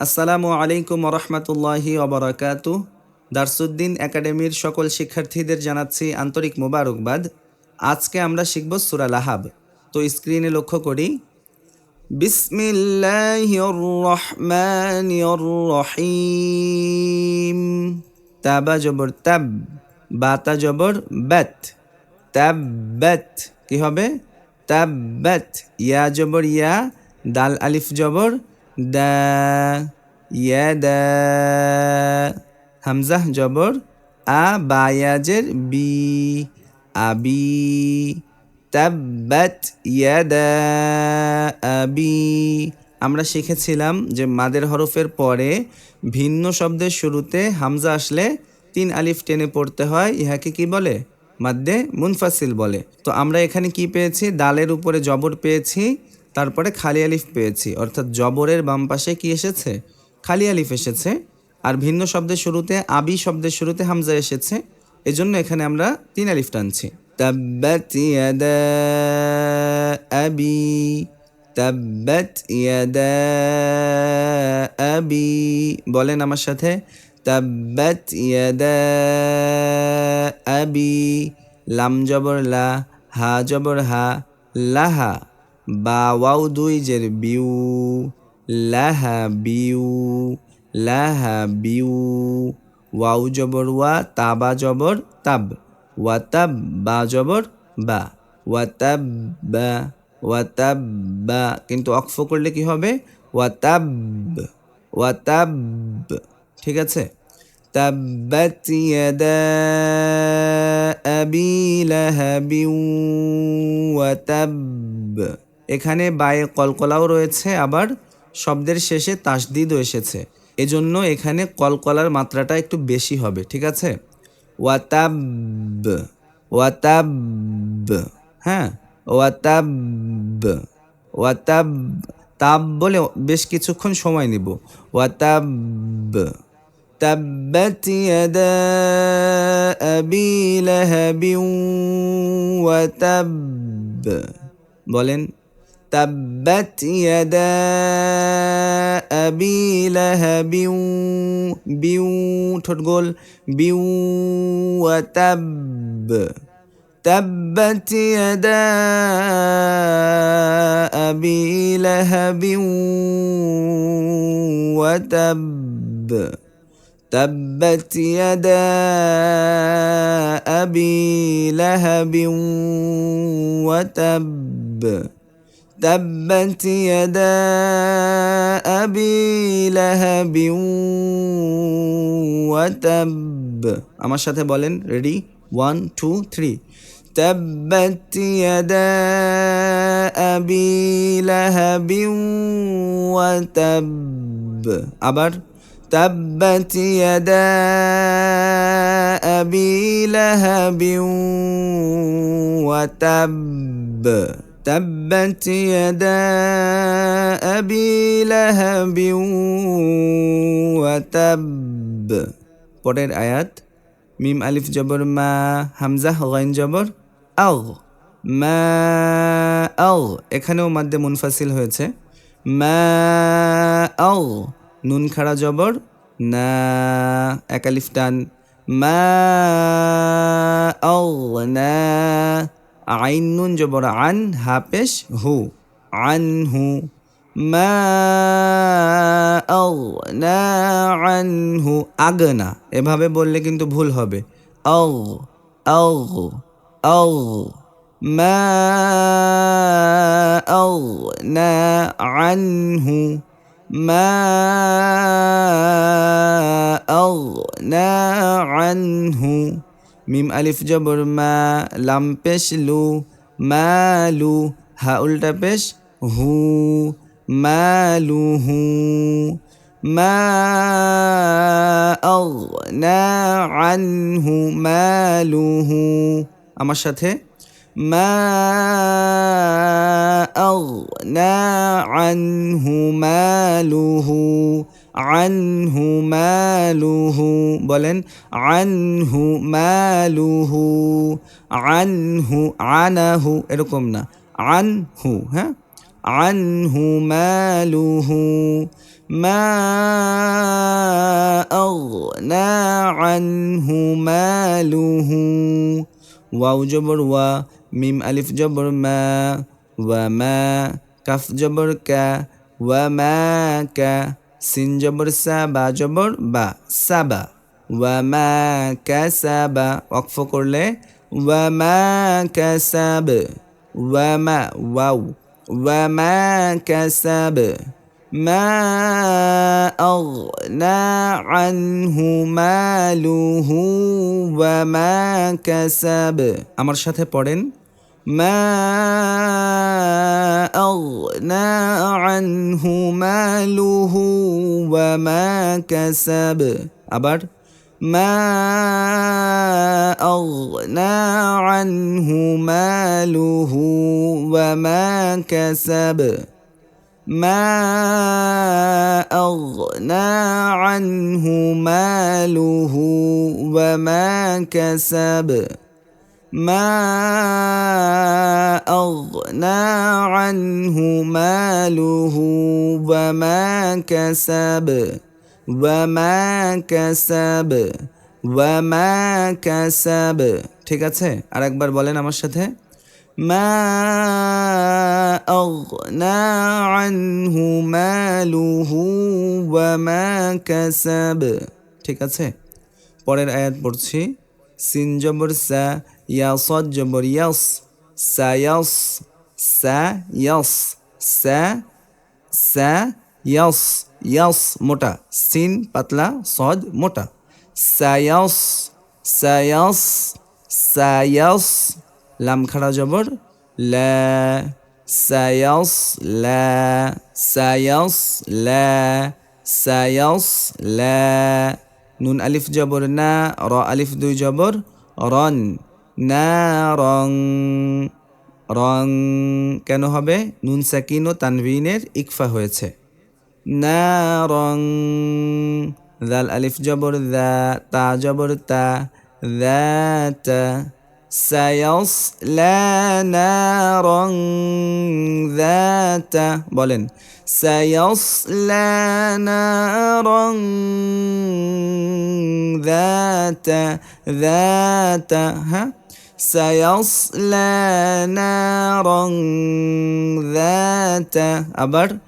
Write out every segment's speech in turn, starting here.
আসসালামু আলাইকুম রহমতুল্লাহি অবরাকাতু দারসুদ্দিন একাডেমির সকল শিক্ষার্থীদের জানাচ্ছি আন্তরিক মোবারকবাদ। আজকে আমরা শিখব সুরা লাহাব। তো স্ক্রিনে লক্ষ্য করি রহিম তাবা জবর তাব, বাতা জবর ব্যাত তাব্বাত কি হবে? তাব্বাত ইয়া জবর ইয়া, দাল আলিফ জবর দা, ইয়া দা। হামজাহ জবর, আ বায়াজের বি, আবি। তাব্বাত ইয়াদা, আবি। আমরা শিখেছিলাম যে মাদের হরফের পরে ভিন্ন শব্দের শুরুতে হামজা আসলে তিন আলিফ টেনে পড়তে হয়, ইহাকে কি বলে? মাদ্দে মুনফাসিল বলে। তো আমরা এখানে কি পেয়েছি? দালের উপরে জবর পেয়েছি তারপরে খালি আলিফ পেয়েছি। অর্থাৎ জবরের বাম পাশে কি এসেছে? খালি আলিফ এসেছে। আর ভিন্ন শব্দের শুরুতে আবি শব্দের শুরুতে হামজা এসেছে। এজন্য এখানে আমরা তিন আলিফ টানছি। ইয়াদা আবি বলেন আমার সাথে। আবি, লাম জবর লা, হা জবর হা লাহা বা ওয়াও দুই জের বিউ লাহা বিউ লাহা বিউ ওয়াও জবর ওয়া তাবা জবর তাব ওয়া তাব বা জবর বা ওয়া তাব বা ওয়া তাব বা কিন্তু অক্ফ করলে কি হবে ওয়া তাব ওয়া তাব ঠিক আছে تبت يدا أبي لهب وتب এখানে বায়ে কলকলাও রয়েছে আবার শব্দের শেষে তাসদিদও এসেছে এজন্য এখানে কলকলার মাত্রাটা একটু বেশি হবে ঠিক আছে ওয়াতাব ওয়াতাব হ্যাঁ ওয়াতাব ওয়াতাব তাব বলে বেশ কিছুক্ষণ সময় নিব ওয়াতাব تبت يدا أبي لهب وتب বলেন تبت يدا أبي لهب بيو تقول بيو وتب تبت يدا أبي لهب وتب تبت يدا أبي لهب وتب. تبت يدا أبي لهب وتب আমার সাথে বলেন রেডি ওয়ান টু থ্রি تبت يدا أبي لهب وتب আবার تبت يدا أبي لهب وتب تبت يدا أبي لهب وتب পরের আয়াত মিম আলিফ জবর মা হামজা গাইন জবর আও মা আও এখানেও মাদ্দে মুনফাসিল হয়েছে মা আও নুন খাড়া জবর না একালিফ টান মা আও না আইন নুন জবর আন হাপেশ হু। আন হু। মা আনহু আগনা, এভাবে বললে কিন্তু ভুল হবে। অ মা না আনহু মা না আনহু মিম আলিফ জবর মা লাম পেশ লু মালু হা উল্টা পেশ হু মালু হু মা أغنى عنه ماله আমার সাথে ما أغنى عنه ماله عنه ماله বলেন عنه ماله عنه عنه এরকম না আনহু হ্যাঁ আনহু মালুহু মা أغنى عنه ماله ওয়াও জবর ওয়া মিম আলিফ জবর মা ওয়া মা কাফ জবর কা ওয়া মা কা সিন জবর সা বা জবর বা সাবা ওয়া মা কাসাবা ওয়াকফ করলে ওয়া মা কাসাব ওয়া মা ওয়াও ওয়া মা কাসাব ما أغنى عنه ماله وما كسب আমার সাথে পড়েন ما أغنى عنه ماله وما كسب আবার ما أغنى عنه ماله وما كسب ما أغنى عنه ماله وما كسب ما أغنى عنه ماله وما كسب وما كسب وما كسب ঠিক আছে আরেকবার বলেন আমার সাথে ما أغنى عنه ماله وما كسب ঠিক আছে পরের আয়াত পড়ছি সিন জবর সা ইয়া সদ জবর ইয়াস সায়াস সা ইয়াস সা সা ইয়াস ইয়াস মোটা সিন পাতলা সদ মোটা সায়াস সায়াস সায়াস লাম খাড়া জবর লা সায়াস লা সায়াস লা সায়াস লা নুন আলিফ জবর না র আলিফ দুই জবর রন না রং রং কেন হবে নুন সাকিন ও তানভিনের ইকফা হয়েছে না রং দাল আলিফ জবর দা তা জবর তা ذات سيصلى نارا ذات বলেন سيصلى نارا ذات ذات ها سيصلى نارا ذات أبر.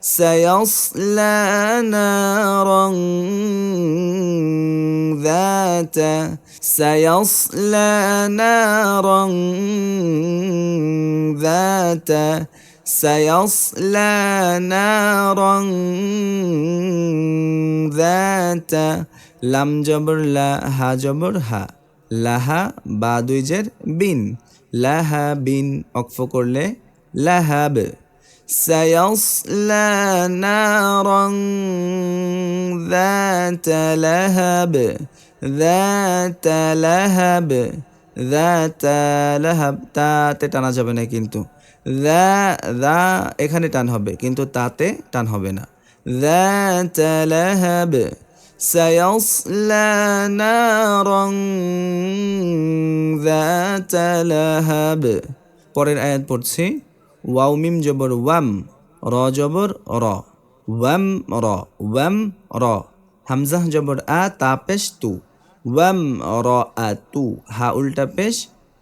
سيصلى نارا ذات. سيصلى نارا ذات. سيصلى نارا ذات. لم جبر لا ها جبر ها. লাহা বা দুই জের বিন লাহা বিন অক্ফ করলে লাহাব سيصلى نارا ذات لهب ذات لهب ذات لهب তাতে টানা যাবে না কিন্তু দা দা এখানে টান হবে কিন্তু তাতে টান হবে না ذات لهب سيصلى نارا ذات لهب পরের আয়াত পড়ছি ওয়াও মিম জবর ওয়াম র জবর র ওয়াম র ওয়াম র হামজাহ জবর আ তা পেশ তু ওয়াম র আ তু হা উল্টা পেশ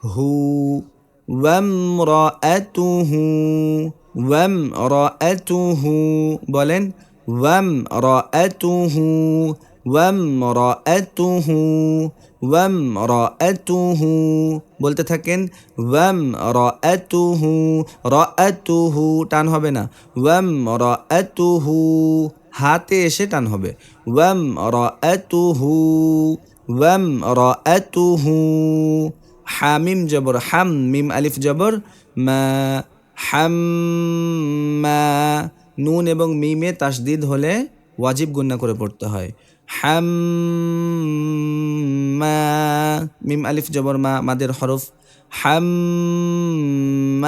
হু ওয়াম র আ তু হু ওয়াম র আ তু হু বলেন ওয়াম র আ তু হু ওয়াম র আ তু হু ওয়াম র আ তু হু বলতে থাকেন ওয়াম র আ তু হু র আ তু হু টান হবে না ওয়াম র আ তু হু হাতে এসে টান হবে ওয়াম র আ তু হু ওয়াম র আ তু হু হামিম জবর হাম মিম আলিফ জবর মা হাম মা নুন এবং মিমে তাসদিদ হলে ওয়াজিব গুন্না করে পড়তে হয়। হাম মিম, আলিফ, জবর, মা, মাদের হরফ। হাম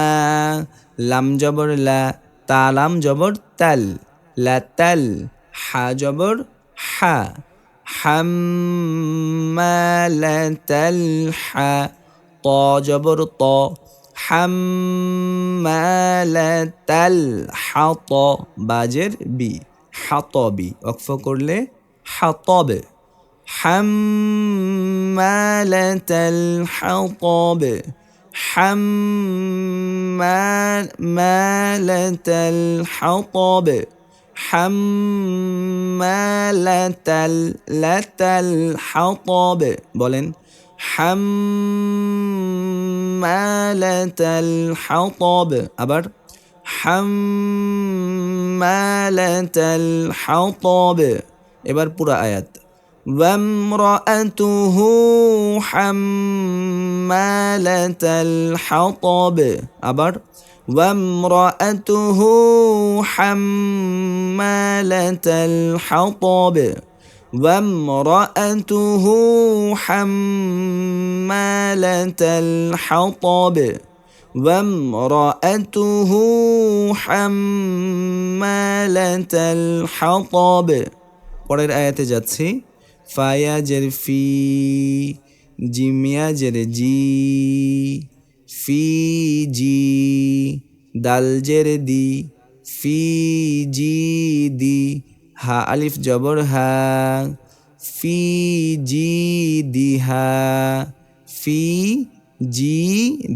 লাম, জবর, লা তালাম জবর, তাল। লা, তাল, হা, জবর, হা। হাম্মালাতাল হা। ত, জবর, ত। حمالة الحطب باجر بي حطبي وقف قرلي حطب. حمالة الحطب. حمالة الحطب. حمالة لت الحطب. بولين حم حمالة الحطب আবার حمالة الحطب এবার পুরো আয়াত وامرأته حمالة الحطب আবার وامرأته حمالة الحطب وامرأته حمالة الحطب وامرأته حمالة الحطب পরের আয়াতে যাচ্ছি ফায়া জের ফি জিমিয়া জের জি ফি জি দাল জের দি ফি জি দি হা আলিফ জবর হা, ফি জি দিহা ফি জি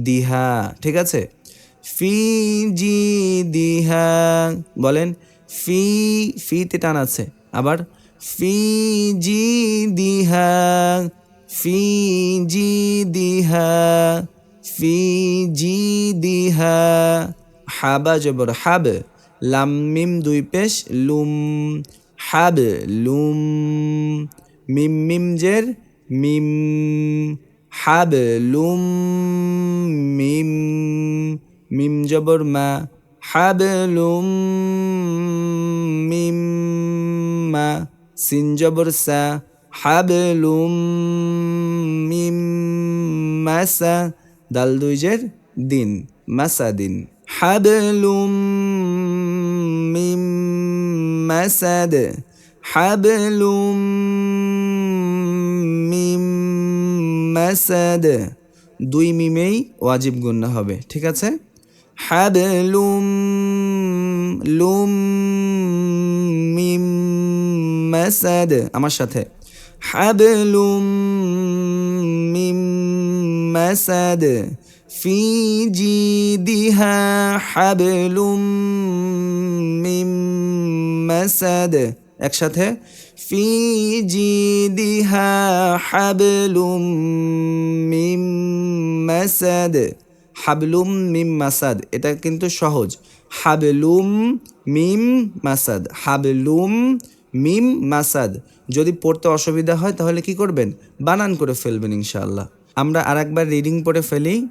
দিহা ঠিক আছে? ফি জি দিহা বলেন ফি, ফিতে টান আছে, আবার ফি জি দিহা ফি জি দিহা ফি জি দিহা হাবা জবর হাব। লাম মিম দুই পেশ, লুম হাব, লুম মিম মিম জের, মিম হাব, লুম মিম মিম জবর মা হাবলুম মিম মা, সিন জবর সা হাবলুম মিম মাসা দাল দুই জের, দিন মাসা দিন হাবলুম মিম মাসাদ হাবলুম মিম মাসাদ দুই মিমেই ওয়াজিব গুন্না হবে, ঠিক আছে? হাবলুম লুম মিম মাসাদ, আমার সাথে। হাবলুম মিম মাসাদ ফি জিদিহা হাবলুম মিম মাসাদ একসাথে ফি জিদিহা হাবলুম মিম মাসাদ হাবলুম মিম মাসাদ। এটা কিন্তু সহজ। হাবলুম মিম মাসাদ। হাবলুম মিম মাসাদ। যদি পড়তে অসুবিধা হয় তাহলে কি করবেন? বানান করে ফেলবেন ইনশাআল্লাহ। আমরা আরেকবার রিডিং পড়ে ফেলি।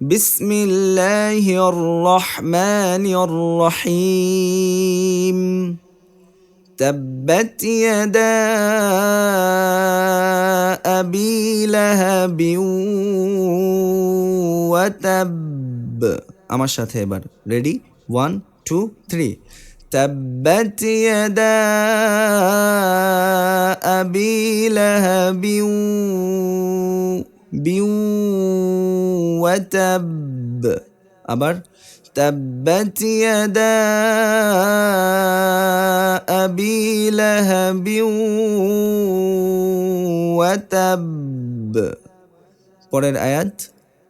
বিসমিল্লাহির রহমানির রহিম تبت يدا أبي لهب وتب আমার সাথে এবার রেডি ওয়ান টু থ্রি تبت يدا أبي لهب بيو وتب আবার تبت يدا أبي لهب وتب পরের আয়াত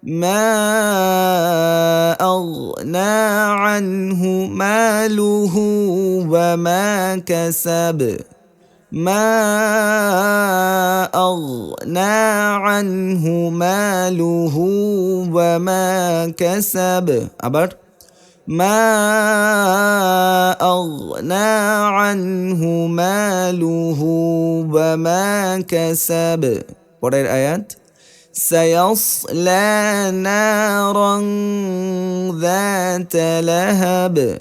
ما أغنى عنه ماله وما كسب ما أغنى عنه ماله وما كسب আবার ما أغنى عنه ماله وما كسب পরের আয়াত سيصلى نارا ذات لهب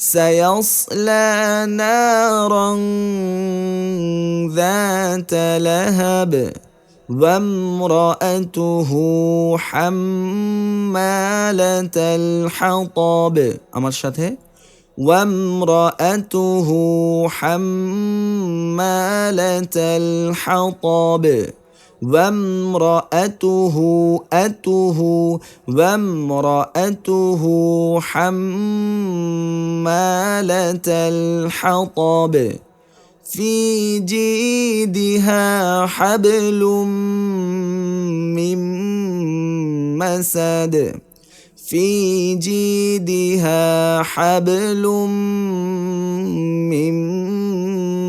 سيصلى نارا ذات لهب وامرأته حمالة الحطب আমার সাথে وامرأته حمالة الحطب وامرأته أته وامرأته حمالة الحطب. في جيدها حبل من مسد. في جيدها حبل من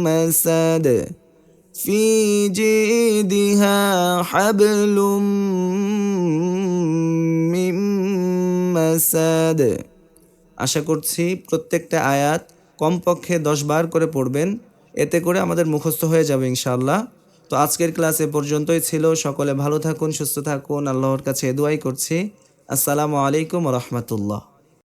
مسد. في جيدها حبل من مسد আশা করছি প্রত্যেকটা আয়াত কমপক্ষে দশ বার করে পড়বেন এতে করে আমাদের মুখস্থ হয়ে যাবে ইনশাআল্লাহ তো আজকের ক্লাস এ পর্যন্তই ছিল সকলে ভালো থাকুন সুস্থ থাকুন আল্লাহর কাছে এ দোয়াই করছি আসসালামু আলাইকুম রহমতুল্লাহ